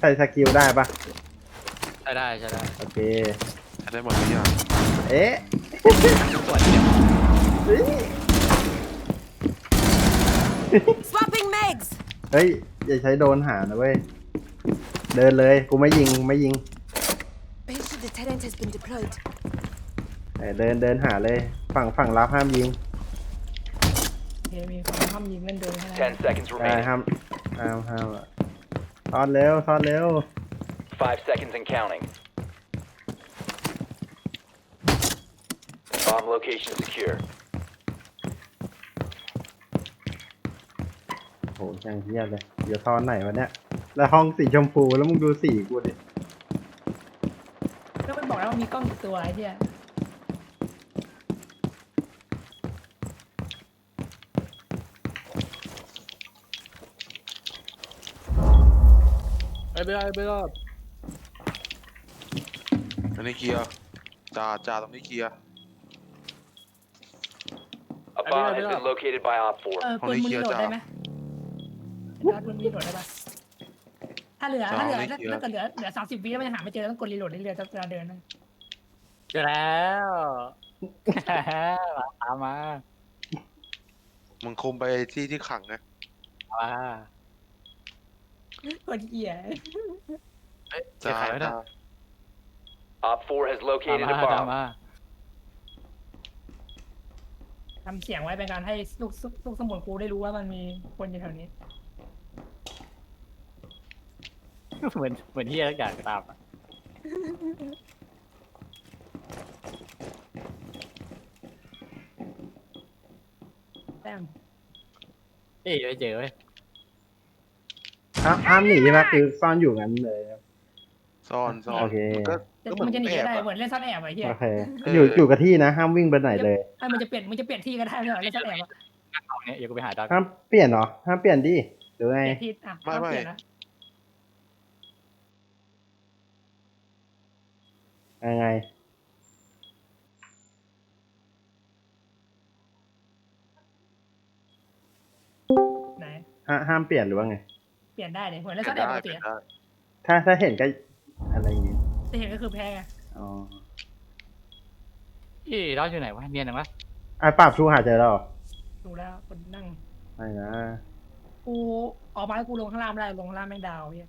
ใส่สกิลได้ปะใช่ได้ใช่ได้โอเคใช้ได้หมดทุกอย่างเอ๊ะส่วนเดียวเฮ้ย Swapping mags! เฮ้ย อย่าใช้โดนหานะเว้ย เดินเลย กูไม่ยิงกูไม่ยิง Base of deterrent has been deployed. เออเดินเดินหาเลย ฝั่งฝั่งรับห้ามยิงเฮ้ยมีคนห้ามยิงเล่นโดนให้ได้10 seconds ได้ remaining. ห้ามห้ามห้ามอะ ทอดเร็วทอดเร็ว5 seconds and counting. Bomb location secure. โหยังเฮียเลย เดี๋ยวทอนไหนวะเนี่ย แล้วห้องสีชมพูแล้วมึงดูสีกูดิ ก็มันบอกแล้วว่ามีกล้องอีกตัวไอ้เหี้ย อ้เบลไอ้เบลอันนี้เคลียร์จ่าจ่าตรงนี้เคลียร์ A bomb has been located by Op เออ 4. ปืนมึงรีโหลดได้ไหมไอ้ดอทมึงรีโหลดได้ปะถ้าเหลือถ้าเหลือถ้าถ้าเกิดเหลือเหลือสามสิบวิแล้วมันยังหาไม่เจอต้องกดรีโหลดเรื่อยๆจะเวลาเดินนะเจอแล้วตามมามึงคุมไปที่ที่ขังไงมา คนเหี้ยเฮ้ยเจอจ่าใครไว้นะจ่า Op 4 has ตาม located มา a ตาม bomb. มาทำเสียงไว้เป็นการให้ลูกลูกสมุนกูได้รู้ว่ามันมีคนอยู่แถวนี้ เหมือนเหมือนที่ทุกอย่างตามอะแต้มเอ้ยไม่เจอเว้ย ห้ามห้ามหนีใช่ไหมคือซ่อนอยู่งั้นเลยซ่อนซ่อนโอเค มันก็แต่ก็เหมือมันนจะหนีแอบได้อะเหมือนเล่นซ่อนแอบไอ้เหี้ยโอเค อยู่อยู่กับที่นะ ห้ามวิ่งไปไหนเลย ไอ้มันจะเปลี่ยนมันจะเปลี่ยนที่ก็ได้ไม่เหรอเล่นซ่อนแอบอะเอาเนี่ยเดี๋ยวกูไปหาดาวห้ามเปลี่ยนเหรอ ห้ามเปลี่ยนดิหรือไงเปลี่ยนที่อะห้ามเปลี่ยนนะยังไง ไหนห้าห้ามเปลี่ยนหรือว่าไงเป ลี่ยนได้เลยเหมือนเล่นเปซ่ลี่อยนนแอบได้ปกเปติลี่ยนอะได้ถ้าถ้าเห็นก็อะไรอย่างงี้แต่เห็นก็คือแพ้ไงอ๋อพี่ดาวอยู่ไหนวะเนียนจังวะอะปราบชูหาเจอแล้วเหรอดูแล้วคนนั่ง ไม่นะกูออกมาแล้วกูลงข้างล่างไม่ได้ลงข้างล่างแม่งดาวเฮีย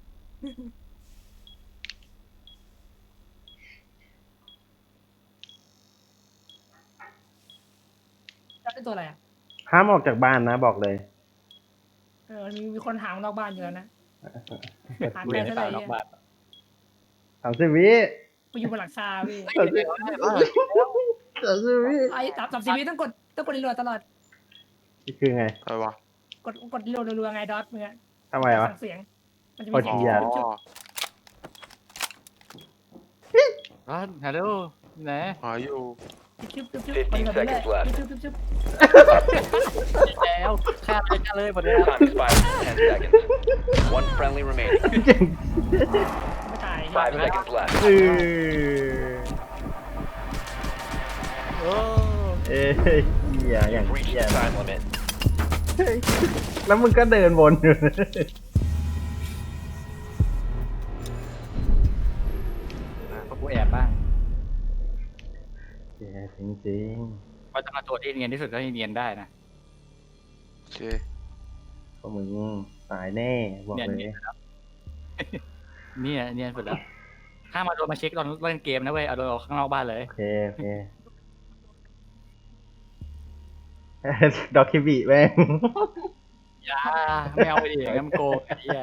แล้วเป็นตัวอะไรอะห้ามออกจากบ้านนะบอกเลยเออมีมีคนหางนอกบ้านเยอะนะ หากูแฟเดินนซะไปเลยนอกบ้านสามสิบวิกูอยู่บนหลังคาพี่สามสิบสามสิบวิไอ้สามสามสิบวิต้องกดต้องกดรีโหลดตลอดนี่คือไงอะไรวะกดกดรีโหลดรัวๆไงดอทมึงอะทำไมวะสั่งเสียง มันจะกมีดเสียงเหี้ยจุ๊บร้านฮัลโหลไหนหาอยู่ จุ๊บจุ๊บจุ๊บจุ๊บ15 seconds left จุ๊บจุ๊บจุ๊บแล้วฆ่าเลยฆ่าเลยหมดแล้ว Time expires in 10 seconds. One friendly remaining. ไม่ตาย5 seconds left. เออโอ้เอ้ยเหี้ยอย่าง You've reached เหี้ย the time limit. แล้วมึงก็เดินวนอยู่ จริงว่าจะมาตัวที่เนียนที่สุดก็ให้เนียนได้นะโอเคๆพวกมึงตายแน่บอกเนี่ยเลย เนียนสุดแล้วเนี่ยเนียนสุดแล้วถ้ามาโดนมาเช็คตอนเล่นเกมนะเว้ยเอาโดนออกข้างนอกบ้านเลยโอเค โอเค ดอกคิบิแม่ง อย่าไม่เอาไปดิงั้นมันโกงไอ้เหี้ย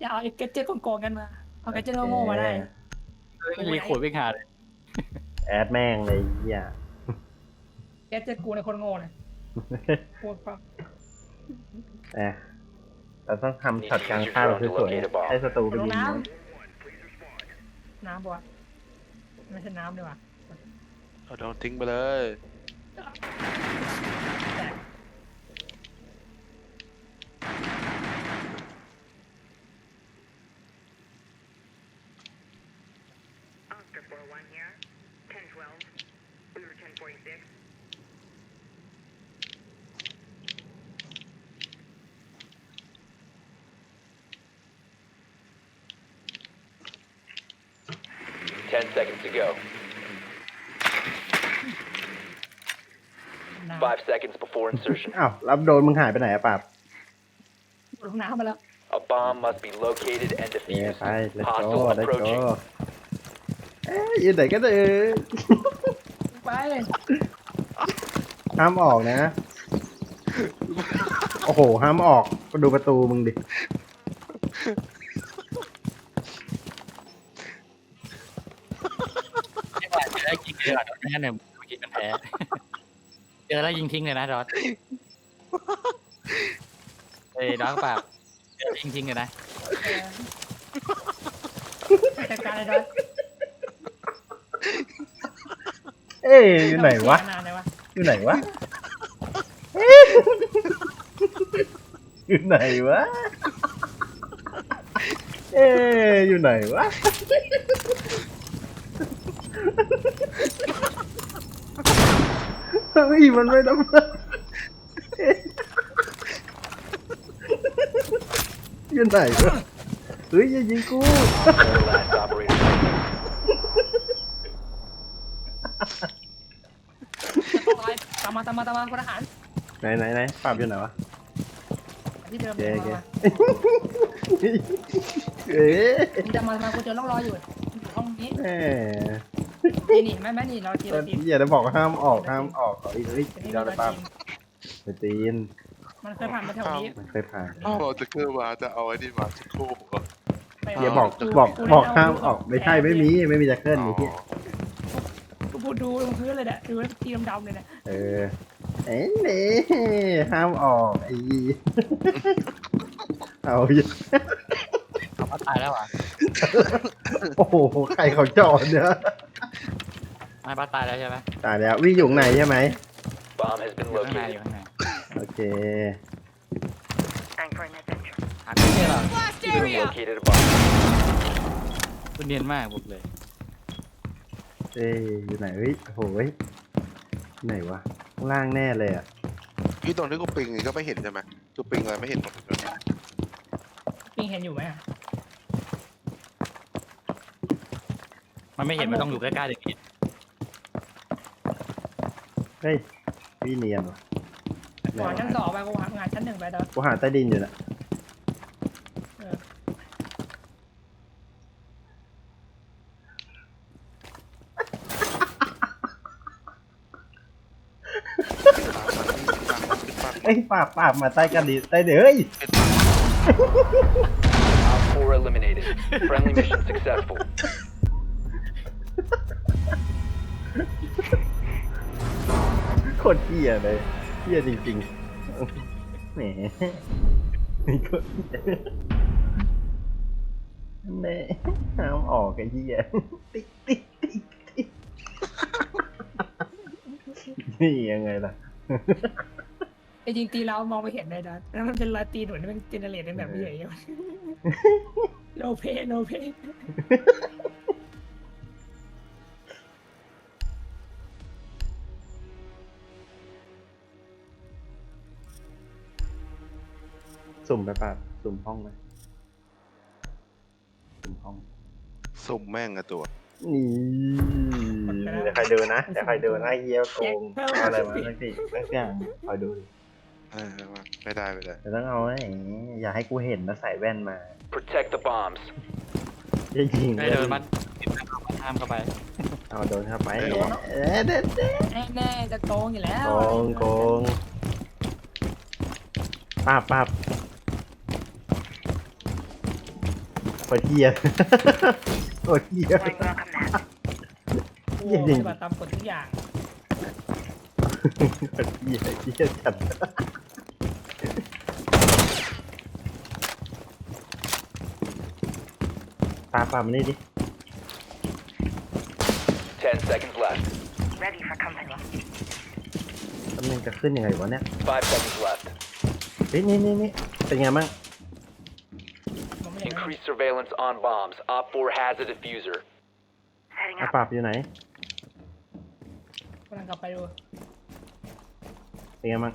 อย่าเอาไอ้แกดเจ็ตโกงๆกันมา เอาแกดเจ็ตโง่ๆมาได้ไม่มีขวดวิ่งหาเลย แอดแม่งเลยเหี้ย แกดเจ็ตกูในคนโง่เลยพูดฟังแอะเราต้องทำช็อตกลางข้าวสวยๆให้ศัตรูไปลงยิงน้มันำน้ำปะวะไม่ใช่น้ำดีกว่าเอาโดนทิ้งไปเลย แต่ Oscar Ten seconds to go. น้ Five seconds before insertion. อ้าวรับโดนมึงหายไปไหนอะปราบำลงน้ำมาแล้ว A bomb must be located and เนี่ย defused. ไป let's go Hostile let's go approaching. เอ้ยอยู่ไหนก็เดินไปห้ามออกนะ โอ้โห ห้ามออกก็ดูประตูมึงดิ จะได้ยิงเลยดอทไม่งั้นเนี่ยเมื่อกี้มันแพ้เจอแล้วยิงทิ้งเลยนะดอทเอ้ยดอทปากเจอยิงทิ้งเลยนะเออจัดการเลยดอทเอ้ยอยู่ไหนวะนานเลยวะอยู่ไหนวะอยู่ไหนวะ เอ้ยอยู่ไหนวะ เฮ้ยมันไม่ทำอยู่ไหนวะเฮ้ยอย่ายิงกู last operator. standing. ตามมาตามมาตามมาคนทหารไหนไหนไหนปรับอยู่ไหนวะที่เดิมโอเคโอเคเอ๊ะ มึงจะมาทำกูเจอร่องรอยอยู่ อยู่ห้องนี้แหมนี่นี่แม่แม่นี่เราทีก็เราทีอย่าได้บอกว่าห้ามออกห้ามออกขออีกเฮ้ยนี่เดี๋ยวเราได้ปั๊บทีไปตีนมันเคยผ่านมาแถวนี้มันเคยผ่านเอาจะเกอร์มาจะเอาไอ้นี่มาจะโค้งเหรอไปอย่าบอกบอกบอกห้ามออกไม่ใช่ไม่มีไม่มีจะเคลื่อนอยู่ที่กูพูดดูตรงพื้นเลยเนี่ยดูทีดำๆเลยเนี่ยเออเอ้ยนี่ห้ามออกไอ้เอาอยู่เขาก็ตายแล้วอะ โอ้โหใครเขาจอดเนี่ยไม่ป้าตายแล้วใช่ไหมตายแล้ววิ่งอยู่ข้างในใช่ไหม Bomb has อ been ยู่ข้างในอ located. ยู่ข้างในโอเค Time for an adventure. หาไม่เจอหรอ Blast You area! located a bomb. คุณเนียนมากบอกเลยเอ้ยอยู่ไหนเฮ้ยโอ้โหเฮ้ยไหนวะข้างล่างแน่เลยอะพี่ตรงที่กูปิงนี่ก็ไม่เห็นใช่ไหมกูปิงอะไรไม่เห็นหมดเลยปิงเห็นอยู่ไหมอะ มันไม่เห็นมันต้องอยู่ใกล้ๆเด็กนิดเฮ้ยพี่เนียนวะไหนก่อนวะชั้นสองไปกูหางานชั้นหนึ่งไปเด้อกูหาใต้ดินอยู่น่ะเออเอ้ยปราบปราบมาใต้กันดิใต้เดี๋ยวเฮ้ย Op 4 eliminated. Friendly mission successful. ตรเหี้ยเลยเหี้ยจริงๆแหมโคตรเหี้ยแน่ห้ามออกไอ้เหี้ยติ๊กติ๊กติ๊กติ๊กนี่ยังไงล่ะไอ้จริงตีเรามองไม่เห็นเลยนะแล้วมันเป็นรอยตีนเหมือนมันเจเนเรตเป็นแบบนี้อย่างเงี้ยโนเพโนเพ สุ่มไปป่ะสุ่มห้องไหมสุ่มห้องสุ่มแม่งอะตัว นี่เดี๋ยวใครดูนะเดี๋ยวใครดูนะเฮียโกงเอาอะไรมาสักทีสักอย่างคอยดูดิเออไม่ได้ไม่ได้เดี๋ยวต้องเอาไอ้อย่าให้กูเห็นนะใส่แว่นมา Protect the bombs. จะยิงได้เดินมาห้ามเข้าไปเอาโดนเข้าไปเอ๊ะเด็ดเด็ดแน่ๆจะโกงอยู่แล้วโกงโกงป้าบป้าบ โคตรเฮียโคตรเฮีย Welcome that. โอ้โหปฏิบัติตามกฎทุกอย่างโคตรเฮียเฮียจัดป้าบป้าบมานี่ดิ10 seconds left. Ready for company. ตำแหน่งจะขึ้นยังไงวะเนี่ย5 seconds left. เฮ้ยนี่นี่นี่เป็นไงบ้าง ผมไม่เห็นนะ Increase surveillance on bombs. Op 4 has a diffuser. Heading อา up. ปราบอยู่ไหนกำลังกลับไปดูเป็นไงบ้าง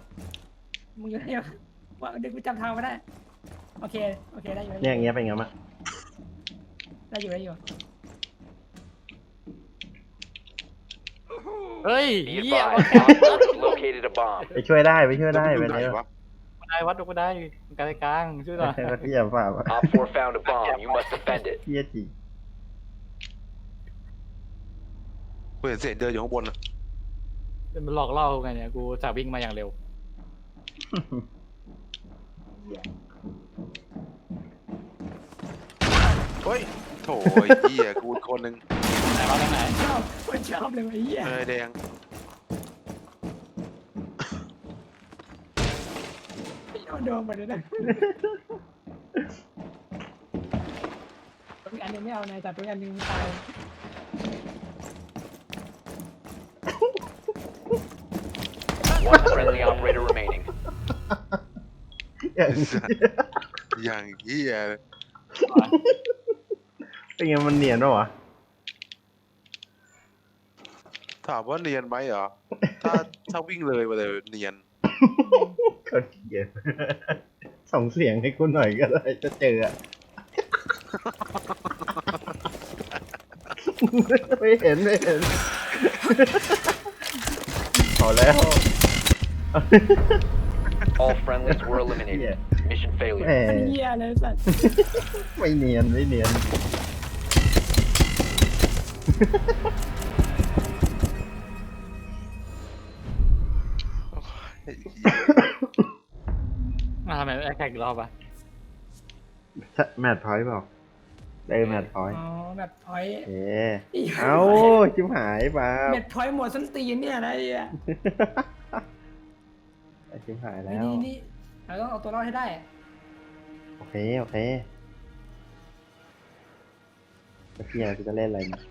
มึงอยู่ไหนวะว่าเด็กกูจำทางไม่ได้ โอเค โอเคได้อยู่เนี่ยอย่างเงี้ยเป็นไงบ้างได้อยู่ได้อยู่ เฮ้ย Be เหี้ย advised, Op 4 has located a bomb. ไปช่วยได้ไปช่วยได้จะไปไปอยู่ไหนเร็ววะ ไม่ได้วัดดูก็ได้กลางกลางช่วยหน่อยก็เที่ยเปล่า Op 4 found a bomb. You must defend it. เที่ยจริงกูเห็นเสียงเดินอยู่ข้างบนอะมันหลอกล่อกูไงเนี่ยกูจะวิ่งมาอย่างเร็วเฮ้ยโถไอ้เหี้ยกูอีกคนนึงไหนวะตรงไหน ชอบคนชอบเลยไอ้เหี้ยเออแดง โดนโดนหมดเลยนะตัวอันนึงไม่เอานายแต่ตัวอันนึงตาย One friendly operator remaining. อย่างอย่างเหี้ยเลยเป็นไงมันเนียนปะวะ ถามว่าเนียนไหมเหรอ ถ้าถ้าวิ่งเลยมาเลยเนียน ก็เที่ยส่งเสียงให้กูหน่อยก็ได้จะเจออะไม่เห็นไม่เห็นพอแล้ว All friendlies were Yeah. eliminated. Mission แห failure. มเหี้ยเลยสัตว์ไม่เนียนไม่เนียน มาทำไมไม่แข่งอีกรอบอะแมทพอยต์เปล่าเออแมทพอยต์อ๋อแบบพอยต์เอ๊เอาชิบหายเปล่าเม็ดพอยต์หมดส้นตีนเนี่ยนะไอ้เหี้ยชิบหายแล้ว นี่นี่เราต้องเอาตัวรอดให้ได้ โอเค โอเคจะเพี้ยกูจะเล่นอะไรเนี่ย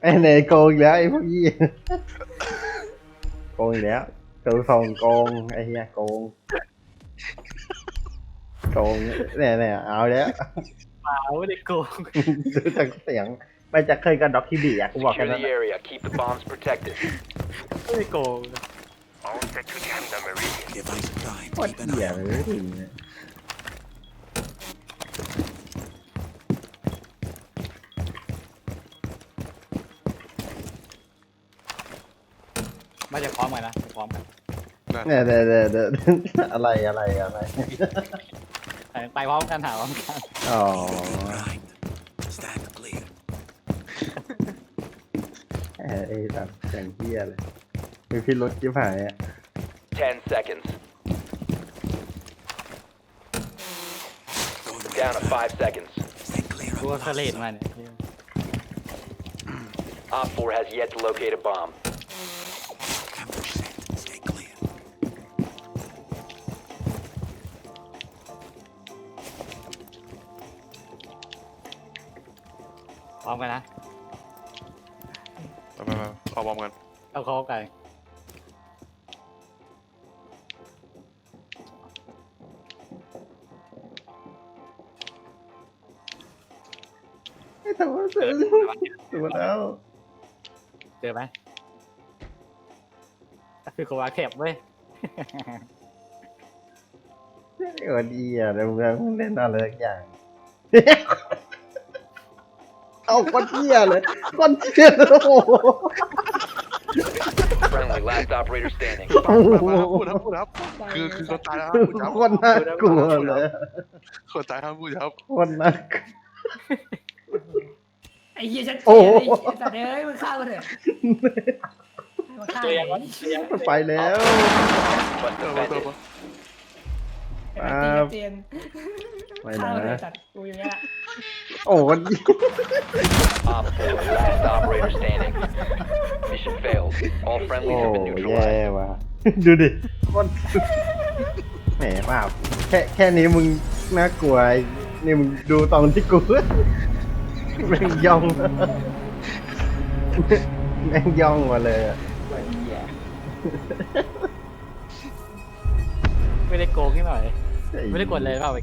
ไอ้ไหนโกงอีกแล้วไอ้พวกยี่โกงอีกแล้ว ตัวทองโกงไอ้เหี้ยโกงโกงเนี่ยเนี่ยเอาแล้วเปล่าไม่ได้โกงดูจากเสียงไม่จะเคยกับด็อกคิบีอะกูบอกแค่ Secure นั้น the area. Keep the bombs protected. ไม่ได้โกง All set to jam the meridian. โคตรเหี้ยเลยถึงเนี่ยไม่จะพร้อมกันนะจะ พร้อมกันเนี่ยเดี๋ยวเดี๋ยวเดี๋ยวอะไรอะไรอะไรแต่ไปพร้อมกันหาพร้อมกันอ๋อ Stand clear. ไอ้ไอ้แบบอย่างเหี้ยเลยมีพี่รถจิ้มหายอะ10 seconds. Going Down to red. 5 seconds. Stay clear กู of ก็ the เคยเลด last มาเนี่ย Op 4 has yet to locate a bomb. ร้อมกันนะไปไปไปเอาบอมกันเอาเข้ากันไอ้ตัวเสือตัวแล้วเจอไหมคือโควาเข็บเว้ยไอ้วันดีอะเดี๋ยวมึงเล่นอะไรสักอย่าง เอาคนเหี้ยเลยคนเหี้ยเลยโอ้โห Friendly, last operator standing. โอ้โหพูดครับพูดครับคือคือคนตายแล้วครับพูดครับคนน่ากลัวเลยคนตายครับพูดครับคนน่ากลัวไอ้เหี้ยชัดเจโอ้นโหไอ้เหี้ยสัตว์เอ้ยมึงฆ่ามันเถอะมาฆ่าเจอไอ้ยังวะเหี้ยไปแล้ว But เออมาตัว defended. มาชัดเจนไปฆ่ามันเถนะอะสัตว์กูอย่างเงี้ย โอ้คนเหี้ย Op 4, last operator standing. Mission failed. All โอ้ friendlies have been แย่ neutralized. ว่ะ ดูดิคนแหมว่าแค่แค่นี้มึงน่ากลัวไอ้นี่มึงดูตอนที่กู แม่งย่อง แม่งย่องมาเลยอะไม่ได้โกงนิดหน่อย ไม่ได้กดเลยเปล่าไป